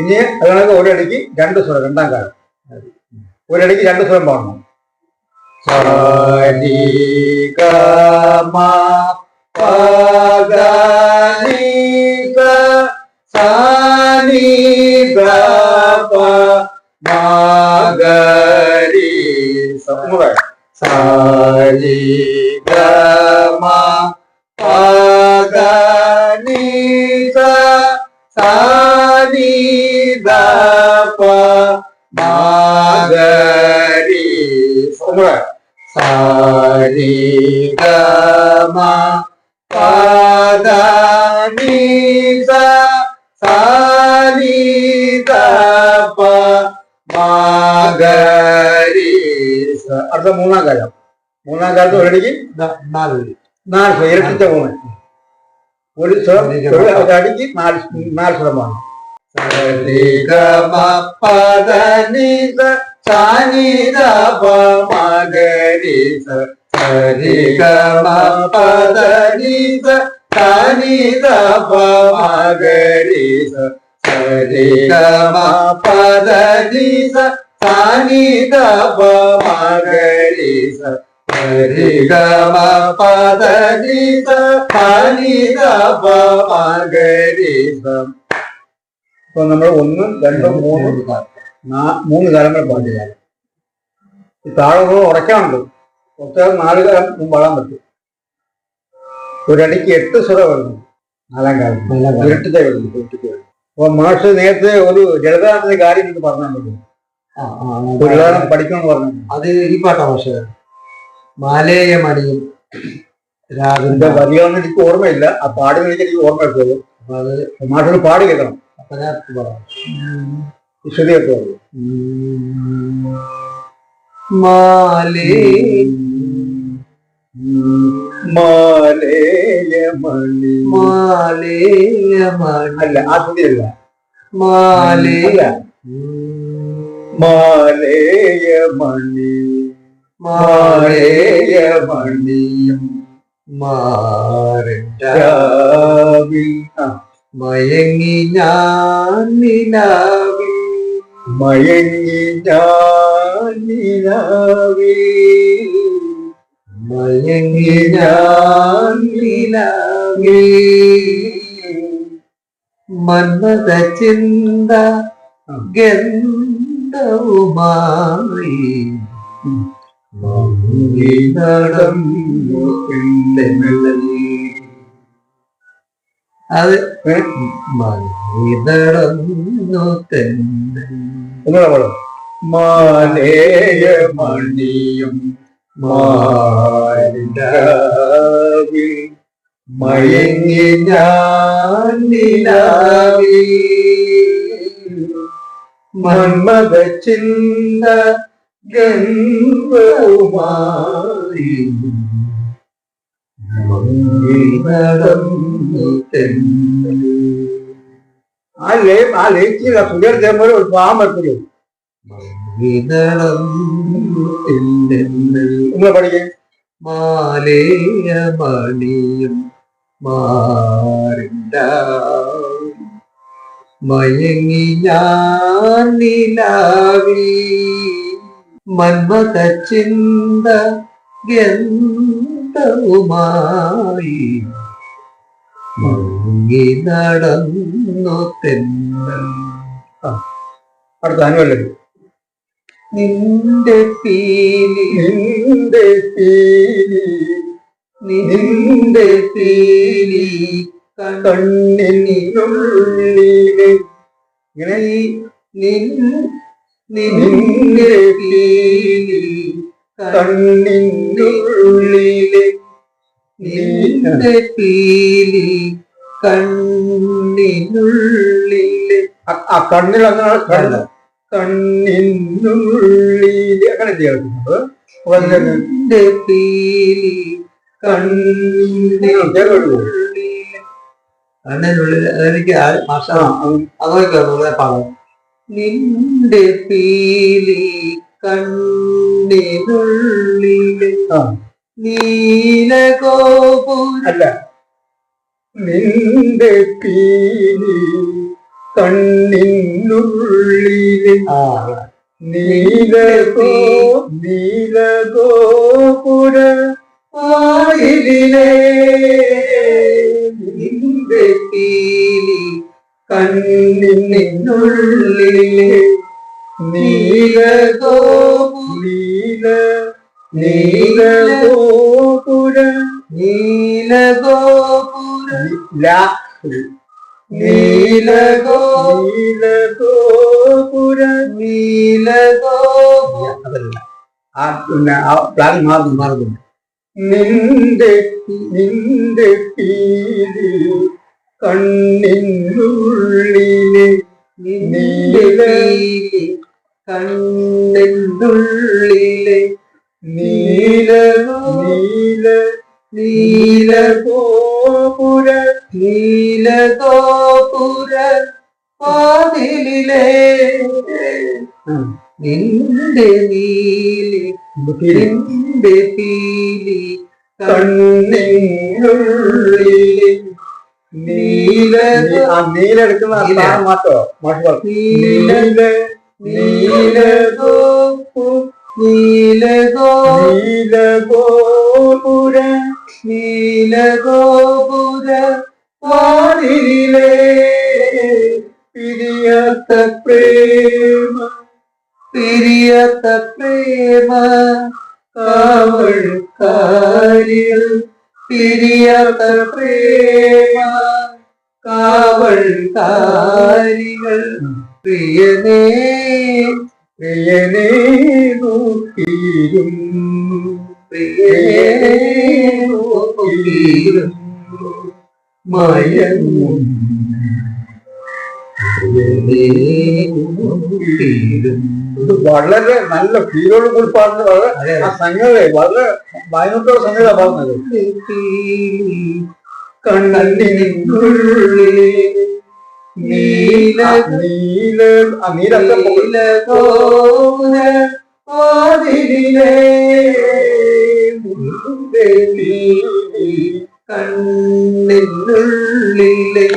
ഇനി അതാണെങ്കിൽ ഒരടിക്ക് രണ്ട് സ്വരം രണ്ടാം കാലം. ഒരടിക്ക് രണ്ട് സ്വരം പാടണം. സരി ഗമ പദ നി സ സ നി ദ പ ഗ ദ പ മ ഗ രി സ സരി ഗമ പദ നി സ സ നി പ മ ഗ രി സ അടുത്ത മൂന്നാം കാലം. മൂന്നാം കാലത്ത് ഒരടിക്ക് നാല്. നാല്. ഇരട്ടിച്ച മൂന്ന്. ഒരു അടിക്ക് നാല് നാല് സ്വരമാണ് பத நித சாணி ரப மகரி சரி கம பத நித சாணி ரப மகரி சரி கம பத நித சாணி ரப மகரி சரி கம பத நித சாணி ரப மகரி சம் ഇപ്പൊ നമ്മൾ ഒന്ന് രണ്ടോ മൂന്നോ മൂന്ന് കാലങ്ങൾ പാടില്ല ഈ താഴെ ഉറക്കാനുണ്ട് ഒറ്റ നാല് കാലം മുമ്പ് പാടാൻ പറ്റും. ഒരടിക്ക് എട്ട് സുര വരുന്നു. നാലാം കാലം. ഇരുട്ടത്തെ വരുന്നു അപ്പൊ മാഷ് നേരത്തെ ഒരു ലളിതാനത്തിന്റെ കാര്യം എനിക്ക് പറഞ്ഞാൽ പറ്റും ആ, പഠിക്കണമെന്ന് പറഞ്ഞു അത് ഈ പാട്ടാ പക്ഷേ മാലേയ മണിയും രാജന്റെ വലിയ എനിക്ക് ഓർമ്മയില്ല. ആ പാടുന്ന എനിക്ക് ഓർമ്മ എടുത്തത് അപ്പൊ അത് മാഷ് പാടി കേൾക്കണം. പറയാം വിശദീകരിച്ചു പറയും മാലേ. മാലേയമണി മാലേയമണി അല്ല മാലേയമണി മാലേയമണിയും രാവിൽ ആ, മയങ്ങി ഞാൻ നിലാവിൽ. മയങ്ങി ഞാൻ നിലാവിൽ. മയങ്ങി ഞാൻ നിലാവിൽ മന്മത ചിന്ത ഗന്ധവുമായി നടന്നു. പിള്ളി അത് മണിതറന്നു തന്നെ. മാനേയ മണിയും മാലേയമണിയും മയങ്ങി ഞാൻ നിലാവിൽ മന്മത ചിന്ത ഗന്ധവുമായി. മങ്ങി നടന്നു മാലേയമണിയും മാറിണ്ടാവും മയങ്ങി ഞാൻ മന്മത ചിന്ത ഗന്ധവുമായി മങ്ങി നടന്നു തെന്നൽ അടുത്ത അനുവല്ലേ നിന്റെ പീലി നിന്റെ പീലി നിന്റെ പീലി ഇങ്ങനെ ഈ നിന്റെ കണ്ണിനുള്ളിലെ നിന്റെ പീലി കണ്ണിനുള്ളിലെ. ആ- കണ്ണിൽ അങ്ങനെ കണ്ണ് കണ്ണിനുള്ളിലെ. അങ്ങനെ നിന്റെ പീലി കണ്ണിനുള്ളിലെ. കണ്ണിനുള്ളിൽ ഭാഷ അതൊക്കെ പാടാം. നിന്റെ പീലി കണ്ണിനുള്ളിലെ. ആ. നീലഗോപുര നിന്റെ പീലി കണ്ണിനുള്ളിലെ ആ. നീലകോ നീലഗോപുര വായിലിലെ നിന്റെ പീലി കണ്ണിനുള്ളിലെ നീലഗോ നീല നീലഗോപുര നീലഗോപുര. നീലഗോപുര നീലഗോപുര. പിന്നെ പ്ലാൻ മാറുന്നു മാറുന്നു. നിന്റെ നിന്റെ പീലി കണ്ണിനുള്ളിലെ നിന്റെ പീലി കണ്ണിനുള്ളിലെ നീല നീല നീലഗോപുര നീലഗോപുര വാതിലിലെ നിന്റെ നീലി നിന്റെ പീലി. കണ്ണിനുള്ളിലെ നീല നീല എടുക്കുന്ന നീല. മാറ്റോ മാഷ് നീല നീല ഗോപുര നീലഗോപുര. നീലഗോപുര. വാതിലിലെ പിരിയാത്ത പ്രേമ. പിരിയത്ത പ്രേമ. കാവൾ കാരികൾ പിരിയത്ത പ്രേമ. കാവൾക്കാരികൾ പ്രിയനേ പ്രിയനേ നോക്കിയും പ്രിയനേ നോക്കിയും മയങ്ങും. പ്രിയനേ നോക്കിയും ഇത് വളരെ നല്ല ഫീലോട് കൂടി പാടുന്നത്. ആ സംഗതി വളരെ ഭയങ്കര സംഗതി പാടുന്നത്. കണ്ണിനുള്ളിൽ നീല നീല. പോകും നീലഗോപുര വാതിലിലെ കണ്ണിനുള്ളിലെ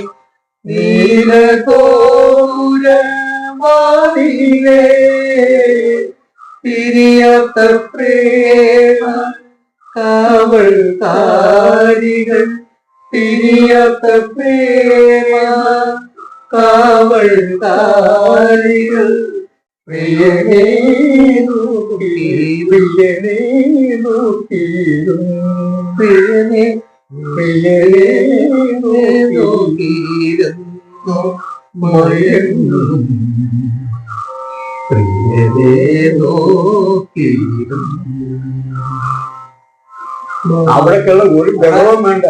നീലഗോപുര വാതിലിലെ പിരിയാത്ത പ്രേമ കാവൾ കാരികൾ പിരിയാത്ത പ്രേമ കാവൾ താരികൾ പ്രിയനേ അവിടേക്കുള്ള ഒരു ബഹളവും വേണ്ട.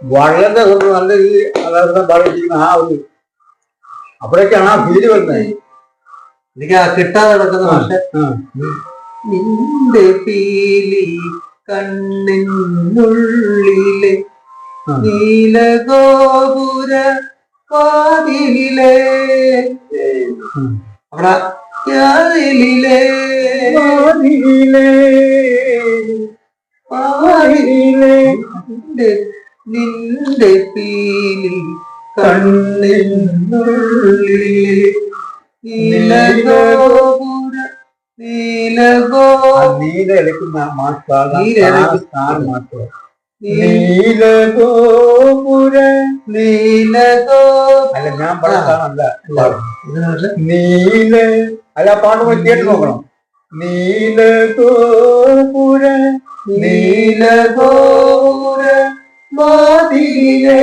വളരെ സ്വന്തം നല്ല രീതിയിൽ അതായത് പാടിച്ചിരിക്കുന്ന ആ ഒരു അപ്പോഴേക്കാണ് ആ ഫീൽ വരുന്നത് എനിക്ക് ആ കിട്ടാതെ കിടക്കുന്ന പക്ഷെ. നിന്റെ പീലി കണ്ണിനുള്ളിലെ. നീലഗോപുര വാതിലിലെ അവിടെ വാതിലിലെ വാതിലിലെ നിന്റെ പീലി കണ്ണിനുള്ളിലെ നീലഗോപുര നീലഗോ നീല എടുക്കുന്ന നീലഗോപുര നീലഗോ അല്ല ഞാൻ പറഞ്ഞല്ല നീല അല്ല പാട്ട് കേട്ട് നോക്കണം. നീലഗോപുര. നീലഗോപുര. மதியிலே